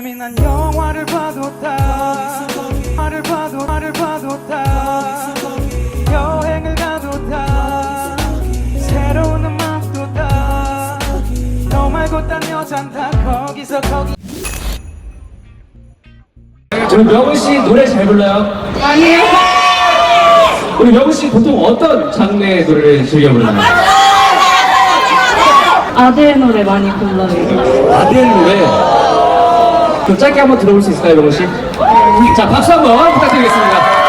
재미난 영화를 봐도 다 영화를 봐도 영화를 봐도 다 여행을 가도 다 새로운 음악도 다너 말고 딴 여잔 다 거기서 거기 우리 명은 씨 노래 잘 불러요? 아니요. 우리 명은 씨 보통 어떤 장르의 노래를 즐겨 부르나요? 아들 노래 많이 불러요. 아들 노래. 그럼 짧게 한번 들어볼 수 있을까요, 명은 씨? 자, 박수 한번 부탁드리겠습니다.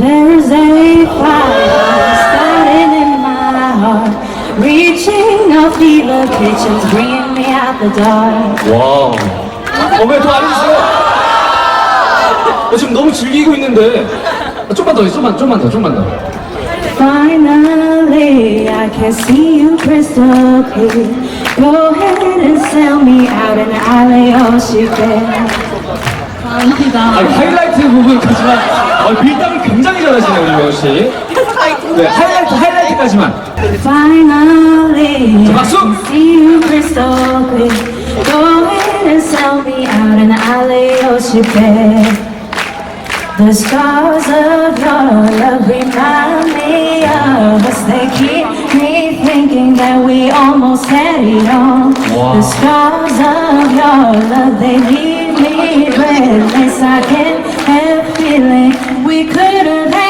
There's a fire starting in my heart, reaching a fever pitch and bringing me out the dark. 와. 어, 안 해주세요? 어, 지금 너무 즐기고 있는데. 어, 좀만 더, 좀만, 좀만 더, 좀만 더. Finally, I can see you crystal clear. Go ahead and sell me out in the alley, oh she 아니, 하이라이트 부분까지만. 어, 밀당을 굉장히 잘하시네요, 우리 명은 씨. 네, 하이라이트, 하이라이트까지만. Finally, I 박수! can see you crystal clear. Go ahead and sell me out in the alley, oh she The stars of your love remind me of us. They keep me thinking that we almost had it all. Wow. The stars of your love, they leave me breathless. I can't help feeling we could have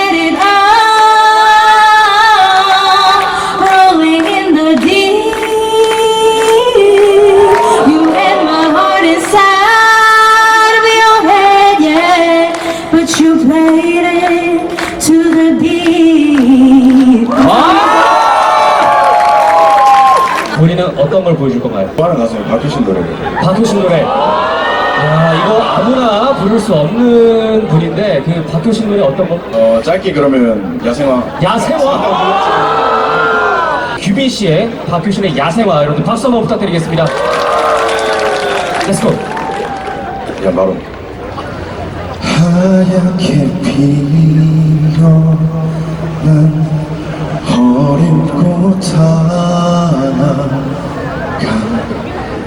보여줄 건가요? 좋아하는 가수는 박효신 노래를 박효신 노래. 야, 이거 아무나 부를 수 없는 분인데, 그 박효신 노래 어떤 거? 어 짧게 그러면 야생화 야생화. 규빈 씨의 박효신의 야생화. 여러분 박수 한번 부탁드리겠습니다. 렛츠고. 야 바로 하얗게 피어난 어린 꽃 하나가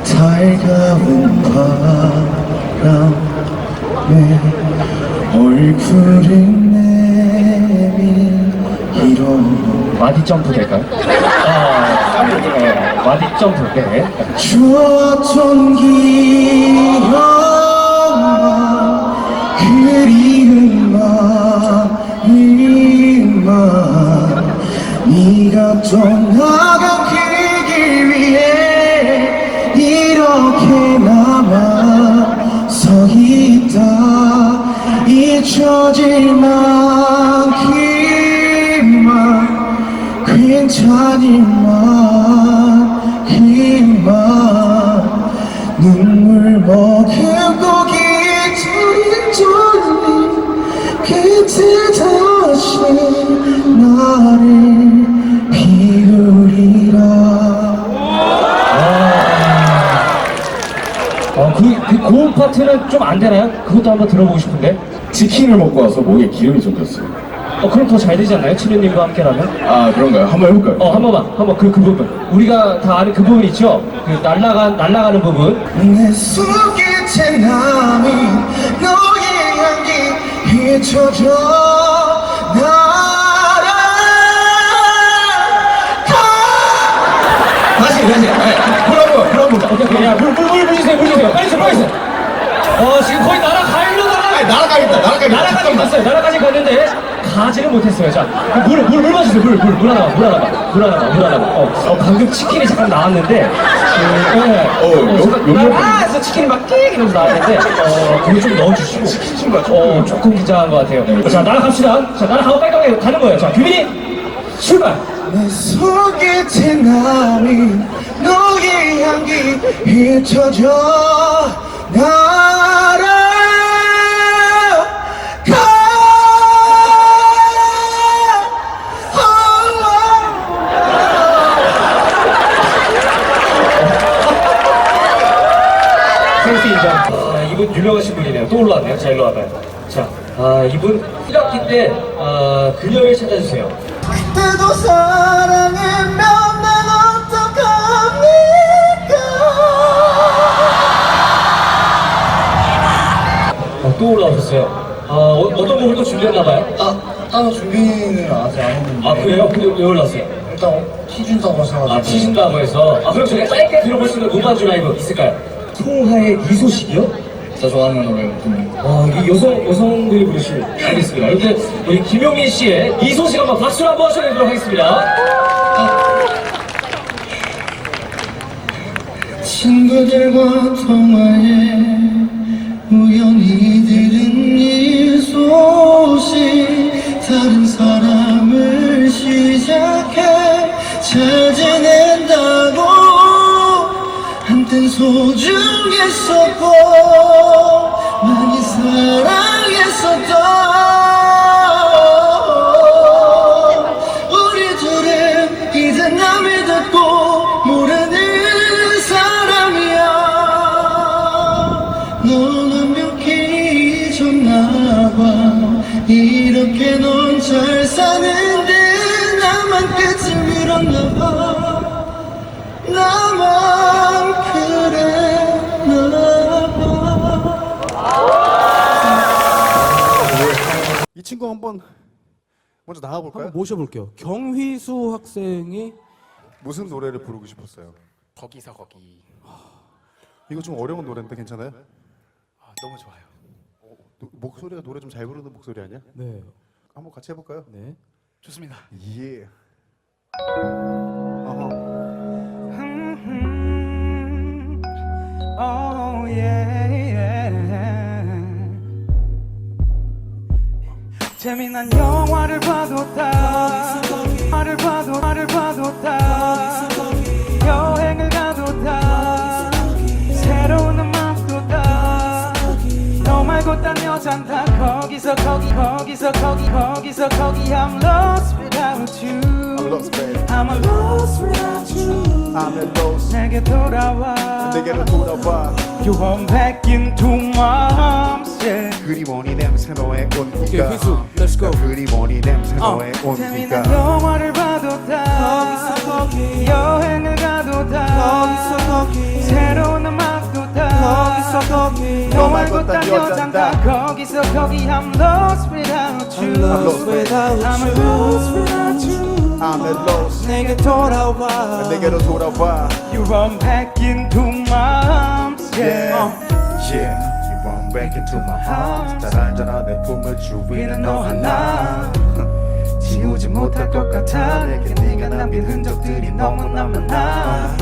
달가운 바람에 얼굴을 내밀어 마디 점프 될까요? 아, 어, 마디 점프. 네. 좋았던 기억만 그리움만이만 네가 떠나간 만큼만 괜찮을만 그만 눈물 머금고 저는 그때 다시 나를 비우리라 어, 그, 그 고음 파트는 좀 안 되나요? 그것도 한번 들어보고 싶은데. 치킨을 먹고 와서 목에 기름이 좀 꼈어요 어, 그럼 더 잘 되지 않나요? 치료님과 함께라면? 아 그런가요? 한번 해볼까요? 어, 한 번만, 한 번 그, 그 부분. 우리가 다 아는 그 부분 있죠? 그 날라간, 날라가는 부분. 내 손끝에 남은 너의 향기 잊혀져 날아가 다시 다시 네, 불 한번 불 한번 오케이, 오케이. 야, 물, 물, 물, 물 주세요, 물 주세요. 빨리 주세요, 빨리 주세요. 어, 지금 거의 날아가려다가. 날아가겠다 날아가겠다 날아까지 갔어요. 날아까지 갔는데 가지를 못했어요. 자, 물, 물, 물 마주세요. 물, 물, 물 하나만, 물 하나만, 물 하나만, 물 하나만. 어, 어 방금 치킨이 잠깐 나왔는데, 그, 예. 어, 잠깐 용- 용역- 아, 해서 치킨이 막끽 이러면서 나왔는데, 어, 그거 좀 넣어주시고. 치킨가 어, 조금 긴장한 것 같아요. 자, 날아갑시다. 자, 날아가고 빨리 가는 거예요. 자, 규빈이 출발. 내 손끝에 남은 너의 향기 잊혀져 날 센스 인정. 아, 이분 유명하신 분이네요. 또 올라왔네요. 자, 일로 와봐요. 자, 아, 이분 1학기 때 아, 그녀를 찾아주세요. 그때도 사랑하면 난 어떡합니까? 아, 또 올라오셨어요. 아, 어, 어떤 곡을 또 준비했나봐요? 아, 따로 준비는 아직 안 했는데. 아, 그래요? 근데 왜 올라왔어요? 일단 어, 시준다고 해서. 아, 치신다고 해서. 아, 그럼 저희 짧게 들어볼 수 있는 무반주 라이브 있을까요? 송하의 이 소식이요? 진짜 좋아하는 노래거든요. 아, 이 여성, 여성들이 부르실. 알겠습니다. 이제 우리 김용민 씨의 이 소식 한번 박수를 한번 하셔야 하겠습니다. 친구들과 통화해 우연히 들은 이 소식 소중했었고 많이 사랑했었던 이 친구 한번 먼저 나와 볼까요? 한번 모셔볼게요. 경휘수 학생이 무슨 노래를 부르고 싶었어요? 거기서 거기 이거 좀 어려운 노래인데 괜찮아요? 아, 너무 좋아요. 노- 목소리가 노래 좀 잘 부르는 목소리 아니야? 네, 한번 같이 해볼까요? 네, 좋습니다. 예. 어허. 재미난 영화를 봐도 다. 영화를 봐도 영화를 봐도 다. 여행을 가도 다. 새로운 음악도 다너 말고 딴 여잔 다 거기서 거기 거기서 거기 거기서 거기 I'm lost without you. I'm lost without you Lost. 내게 돌아와 내게로 돌아와. You want back into my arms yeah. 그리워니 냄새 너의 온기가. 휘수, let's go. 그리워니 냄새 어. 너의 재미난 온기가. 영화를 봐도 다 거기서 거기 여행을 가도 다 거기서 거기 새로운 음악도 다 거기서 거기 너 말고 딴 여잔 다 거기서 거기 I'm lost without you I'm lost without I'm lost without you I'm at lost. 내게 돌아와 내게로 돌아와. You run back into my arms yeah, Yeah. You want back into my arms. 잘 알잖아 내 품을 주위는 위는 너. 하나 지우지 못할 것 같아 내게 네가 남긴 흔적들이 너무나 많아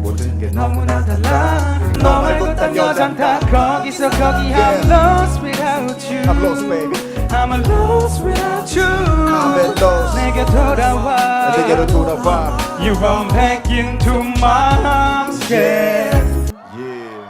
모든 게 너무나 달라 너 말고 딴 여잔 다 거기서 거기 I'm lost without you I'm lost, baby. I'm lost without you 아벤도스 내게 돌아와 내게로 돌아와 You come back into my arms yeah Yeah